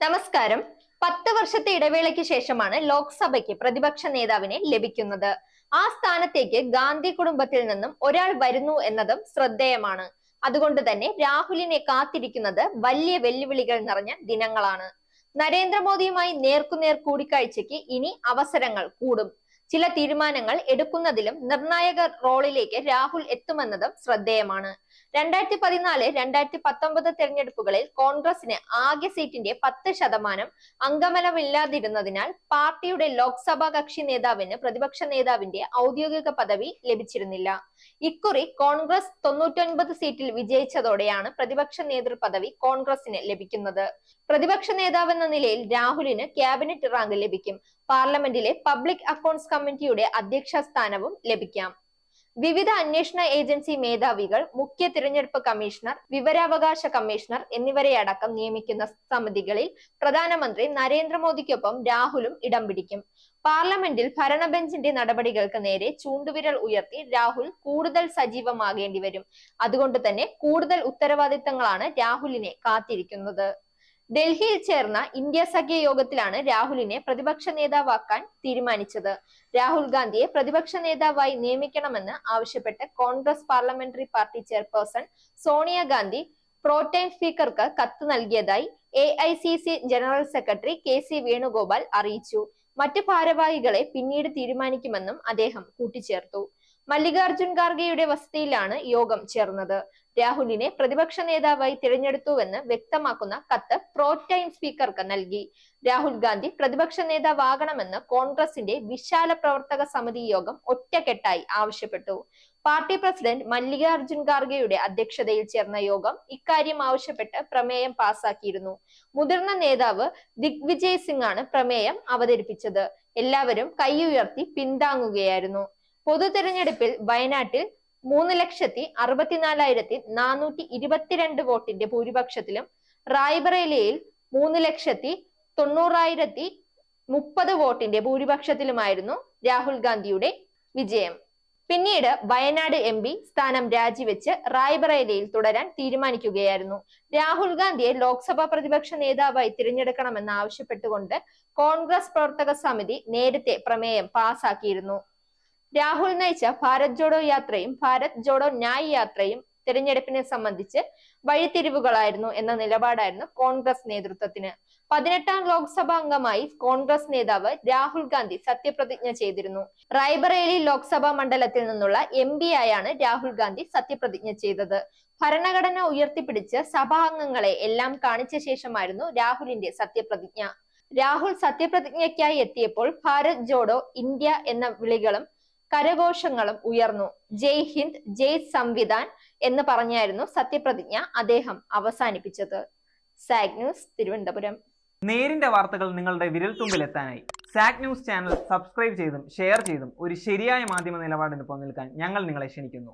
നമസ്കാരം. പത്ത് വർഷത്തെ ഇടവേളയ്ക്ക് ശേഷമാണ് ലോക്സഭയ്ക്ക് പ്രതിപക്ഷ നേതാവിനെ ലഭിക്കുന്നത്. ആ സ്ഥാനത്തേക്ക് ഗാന്ധി കുടുംബത്തിൽ നിന്നും ഒരാൾ വരുന്നു എന്നതും ശ്രദ്ധേയമാണ്. അതുകൊണ്ട് തന്നെ രാഹുലിനെ കാത്തിരിക്കുന്നത് വലിയ വെല്ലുവിളികൾ നിറഞ്ഞ ദിനങ്ങളാണ്. നരേന്ദ്രമോദിയുമായി നേർക്കുനേർ കൂടിക്കാഴ്ചയ്ക്ക് ഇനി അവസരങ്ങൾ കൂടും. ചില തീരുമാനങ്ങൾ എടുക്കുന്നതിലും നിർണായക റോളിലേക്ക് രാഹുൽ എത്തുമെന്നതും ശ്രദ്ധേയമാണ്. രണ്ടായിരത്തി പതിനാല് രണ്ടായിരത്തി പത്തൊമ്പത് തെരഞ്ഞെടുപ്പുകളിൽ കോൺഗ്രസിന് ആകെ സീറ്റിന്റെ പത്ത് ശതമാനം അംഗബലമില്ലാതിരുന്നതിനാൽ പാർട്ടിയുടെ ലോക്സഭാ കക്ഷി നേതാവിന് പ്രതിപക്ഷ നേതാവിന്റെ ഔദ്യോഗിക പദവി ലഭിച്ചിരുന്നില്ല. ഇക്കുറി കോൺഗ്രസ് തൊണ്ണൂറ്റൊൻപത് സീറ്റിൽ വിജയിച്ചതോടെയാണ് പ്രതിപക്ഷ നേതൃപദവി കോൺഗ്രസിന് ലഭിക്കുന്നത്. പ്രതിപക്ഷ നേതാവെന്ന നിലയിൽ രാഹുലിന് ക്യാബിനറ്റ് റാങ്ക് ലഭിക്കും. പാർലമെന്റിലെ പബ്ലിക് അക്കൗണ്ട്സ് കമ്മിറ്റിയുടെ അധ്യക്ഷ സ്ഥാനവും ലഭിക്കാം. വിവിധ അന്വേഷണ ഏജൻസി മേധാവികൾ മുഖ്യ തിരഞ്ഞെടുപ്പ് കമ്മീഷണർ വിവരാവകാശ കമ്മീഷണർ എന്നിവരെ അടക്കം നിയമിക്കുന്ന സമിതികളിൽ പ്രധാനമന്ത്രി നരേന്ദ്രമോദിക്കൊപ്പം രാഹുലും ഇടം പിടിക്കും. പാർലമെന്റിൽ ഭരണബെഞ്ചിന്റെ നടപടികൾക്ക് നേരെ ചൂണ്ടുവിരൽ ഉയർത്തി രാഹുൽ കൂടുതൽ സജീവമാകേണ്ടി വരും അതുകൊണ്ട് തന്നെ കൂടുതൽ ഉത്തരവാദിത്തങ്ങളാണ് രാഹുലിനെ കാത്തിരിക്കുന്നത്. ഡൽഹിയിൽ ചേർന്ന ഇന്ത്യ സഖ്യ യോഗത്തിലാണ് രാഹുലിനെ പ്രതിപക്ഷ നേതാവാക്കാൻ തീരുമാനിച്ചത്. രാഹുൽ ഗാന്ധിയെ പ്രതിപക്ഷ നേതാവായി നിയമിക്കണമെന്ന് ആവശ്യപ്പെട്ട് Congress parliamentary party chairperson Sonia Gandhi pro tem സ്പീക്കർക്ക് കത്ത് നൽകിയതായി A general secretary K Venugopal അറിയിച്ചു. മറ്റ് ഭാരവാഹികളെ പിന്നീട് തീരുമാനിക്കുമെന്നും അദ്ദേഹം കൂട്ടിച്ചേർത്തു. മല്ലികാർജുൻ ഖാർഗെയുടെ വസതിയിലാണ് യോഗം ചേർന്നത്. രാഹുലിനെ പ്രതിപക്ഷ നേതാവായി തിരഞ്ഞെടുത്തുവെന്ന് വ്യക്തമാക്കുന്ന കത്ത് പ്രോ ടൈം സ്പീക്കർക്ക് നൽകി. രാഹുൽ ഗാന്ധി പ്രതിപക്ഷ നേതാവാകണമെന്ന് കോൺഗ്രസിന്റെ വിശാല പ്രവർത്തക സമിതി യോഗം ഒറ്റക്കെട്ടായി ആവശ്യപ്പെട്ടു. പാർട്ടി പ്രസിഡന്റ് മല്ലികാർജുൻ ഖാർഗെയുടെ അധ്യക്ഷതയിൽ ചേർന്ന യോഗം ഇക്കാര്യം ആവശ്യപ്പെട്ട് പ്രമേയം പാസാക്കിയിരുന്നു. മുതിർന്ന നേതാവ് ദിഗ്വിജയ് സിംഗ് ആണ് പ്രമേയം അവതരിപ്പിച്ചത്. എല്ലാവരും കൈയുയർത്തി പിന്താങ്ങുകയായിരുന്നു. പൊതു തെരഞ്ഞെടുപ്പിൽ വയനാട്ടിൽ മൂന്ന് ലക്ഷത്തി അറുപത്തിനാലായിരത്തി നാനൂറ്റി ഇരുപത്തിരണ്ട് വോട്ടിന്റെ ഭൂരിപക്ഷത്തിലും റായ്ബറേലിയിൽ മൂന്ന് ലക്ഷത്തി തൊണ്ണൂറായിരത്തി മുപ്പത് വോട്ടിന്റെ ഭൂരിപക്ഷത്തിലുമായിരുന്നു രാഹുൽ ഗാന്ധിയുടെ വിജയം. പിന്നീട് വയനാട് എം പി സ്ഥാനം രാജിവെച്ച് റായ്ബറേലിയിൽ തുടരാൻ തീരുമാനിക്കുകയായിരുന്നു. രാഹുൽ ഗാന്ധിയെ ലോക്സഭാ പ്രതിപക്ഷ നേതാവായി തിരഞ്ഞെടുക്കണമെന്ന് ആവശ്യപ്പെട്ടുകൊണ്ട് കോൺഗ്രസ് പ്രവർത്തക സമിതി നേരത്തെ പ്രമേയം പാസാക്കിയിരുന്നു. രാഹുൽ നയിച്ച ഭാരത് ജോഡോ യാത്രയും ഭാരത് ജോഡോ ന്യായ് യാത്രയും തിരഞ്ഞെടുപ്പിനെ സംബന്ധിച്ച് വഴിത്തിരിവുകളായിരുന്നു എന്ന നിലപാടായിരുന്നു കോൺഗ്രസ് നേതൃത്വത്തിന്. പതിനെട്ടാം ലോക്സഭാ അംഗമായി കോൺഗ്രസ് നേതാവ് രാഹുൽ ഗാന്ധി സത്യപ്രതിജ്ഞ ചെയ്തിരുന്നു. റായ്ബറേലി ലോക്സഭാ മണ്ഡലത്തിൽ നിന്നുള്ള എം ആയാണ് രാഹുൽ ഗാന്ധി സത്യപ്രതിജ്ഞ ചെയ്തത്. ഭരണഘടന ഉയർത്തിപ്പിടിച്ച് സഭാംഗങ്ങളെ എല്ലാം കാണിച്ച ശേഷമായിരുന്നു രാഹുലിന്റെ സത്യപ്രതിജ്ഞ. രാഹുൽ സത്യപ്രതിജ്ഞയ്ക്കായി എത്തിയപ്പോൾ ഭാരത് ജോഡോ ഇന്ത്യ എന്ന വിളികളും കരഘോഷങ്ങളും ഉയർന്നു. ജയ് ഹിന്ദ് ജയ് സംവിധാൻ എന്ന് പറഞ്ഞായിരുന്നു സത്യപ്രതിജ്ഞ അദ്ദേഹം അവസാനിപ്പിച്ചത്. സാഗ് ന്യൂസ് തിരുവനന്തപുരം. നേരിന്റെ വാർത്തകൾ നിങ്ങളുടെ വിരൽത്തുമ്പിൽ എത്താനായി. സാഗ് ന്യൂസ് ചാനൽ സബ്സ്ക്രൈബ് ചെയ്തും ഷെയർ ചെയ്തും ഒരു ശരിയായ മാധ്യമ നിലപാടിന് നിൽക്കാൻ ഞങ്ങൾ നിങ്ങളെ ക്ഷണിക്കുന്നു.